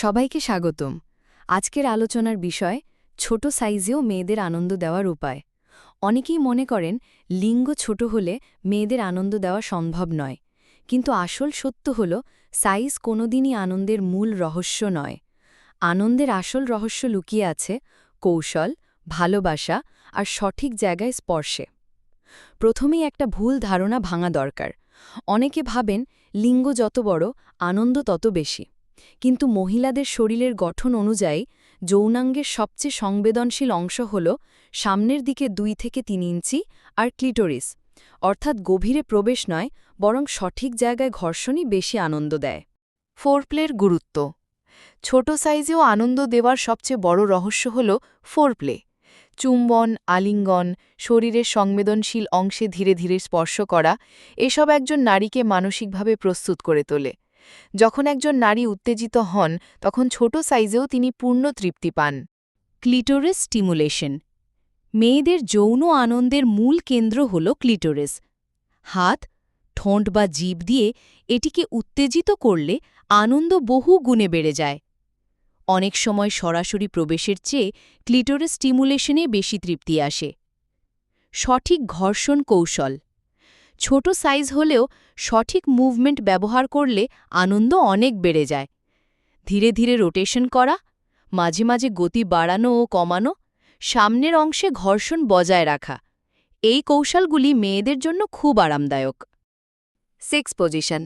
সবাইকে স্বাগতম। আজকের আলোচনার বিষয়, ছোট সাইজেও মেয়েদের আনন্দ দেওয়ার উপায়। অনেকেই মনে করেন, লিঙ্গ ছোট হলে মেয়েদের আনন্দ দেওয়া সম্ভব নয়। কিন্তু আসল সত্য হল, সাইজ কোনোদিনই আনন্দের মূল রহস্য নয়। আনন্দের আসল রহস্য লুকিয়ে আছে কৌশল, ভালোবাসা আর সঠিক জায়গায় স্পর্শে। প্রথমেই একটা ভুল ধারণা ভাঙা দরকার। অনেকে ভাবেন, লিঙ্গ যত বড়, আনন্দ তত বেশি। কিন্তু মহিলাদের শরীরের গঠন অনুযায়ী, যৌনাঙ্গের সবচেয়ে সংবেদনশীল অংশ হল সামনের দিকে দুই থেকে তিন ইঞ্চি আর ক্লিটোরিস। অর্থাৎ গভীরে প্রবেশ নয়, বরং সঠিক জায়গায় ঘর্ষণই বেশি আনন্দ দেয়। ফোরপ্লের গুরুত্ব। ছোট সাইজেও আনন্দ দেওয়ার সবচেয়ে বড় রহস্য হল ফোরপ্লে। চুম্বন, আলিঙ্গন, শরীরের সংবেদনশীল অংশে ধীরে ধীরে স্পর্শ করা, এসব একজন নারীকে মানসিকভাবে প্রস্তুত করে তোলে। যখন একজন নারী উত্তেজিত হন, তখন ছোট সাইজেও তিনি পূর্ণ তৃপ্তি পান। Clitoris stimulation. মেয়েদের যৌন আনন্দের মূল কেন্দ্র হল ক্লিটোরিস। হাত, ঠোঁট বা জীব দিয়ে এটিকে উত্তেজিত করলে আনন্দ বহু গুণে বেড়ে যায়। অনেক সময় সরাসরি প্রবেশের চেয়ে ক্লিটোরিস স্টিমুলেশনে বেশি তৃপ্তি আসে। সঠিক ঘর্ষণ কৌশল। ছোট সাইজ হলেও সঠিক মুভমেন্ট ব্যবহার করলে আনন্দ অনেক বেড়ে যায়। ধীরে ধীরে রোটেশন করা, মাঝে মাঝে গতি বাড়ানো ও কমানো, সামনের অংশে ঘর্ষণ বজায় রাখা, এই কৌশলগুলি মেয়েদের জন্য খুব আরামদায়ক। সেক্স পজিশন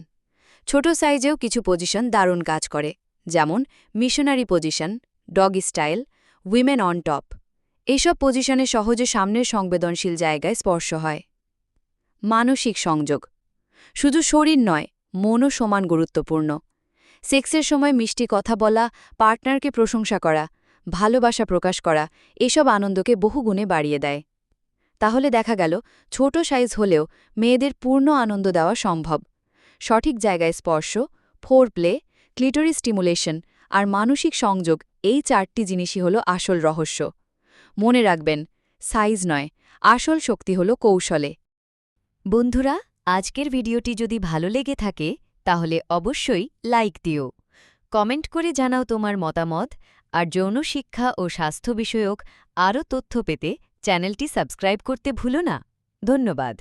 ছোট সাইজেও কিছু পজিশন দারুণ কাজ করে, যেমন missionary position dog style women on top এসব পজিশনে সহজে সামনের সংবেদনশীল জায়গায় স্পর্শ হয়। মানসিক সংযোগ। শুধু শরীর নয়, মনও সমান গুরুত্বপূর্ণ। সেক্সের সময় মিষ্টি কথা বলা, পার্টনারকে প্রশংসা করা, ভালোবাসা প্রকাশ করা, এসব আনন্দকে বহুগুণে বাড়িয়ে দেয়। তাহলে দেখা গেল, ছোট সাইজ হলেও মেয়েদের পূর্ণ আনন্দ দেওয়া সম্ভব। সঠিক জায়গায় স্পর্শ ফোর প্লে ক্লিটরি স্টিমুলেশন আর মানসিক সংযোগ এই চারটি জিনিসই হল আসল রহস্য। মনে রাখবেন, সাইজ নয়, আসল শক্তি হল কৌশলে। বন্ধুরা, আজকের ভিডিওটি যদি ভালো লেগে থাকে, তাহলে অবশ্যই লাইক দিও। কমেন্ট করে জানাও তোমার মতামত আর যৌন শিক্ষা ও স্বাস্থ্য বিষয়ক আরও তথ্য পেতে চ্যানেলটি সাবস্ক্রাইব করতে ভুলো না। ধন্যবাদ।